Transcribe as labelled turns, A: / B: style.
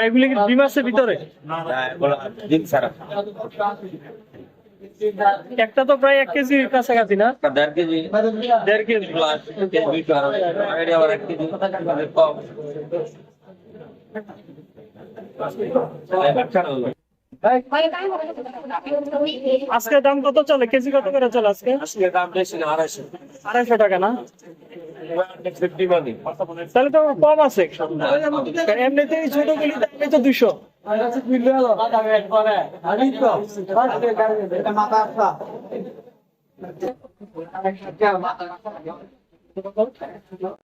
A: এগুলি কি ডিম আছে ভিতরে একটা তো প্রায় এক কেজির কাছাকাছি না?
B: দেড় কেজি।
A: দেড় কেজি।
B: প্লাস
A: আজকে দাম কত চলে? কেজি কত করে চলে আজকে?
B: আজকে দাম বেশি না আড়াইশো।
A: আড়াইশো টাকা না? তাহলে তো কম আছে। এমনিতেই ছোট গুলি দাম তো দুশো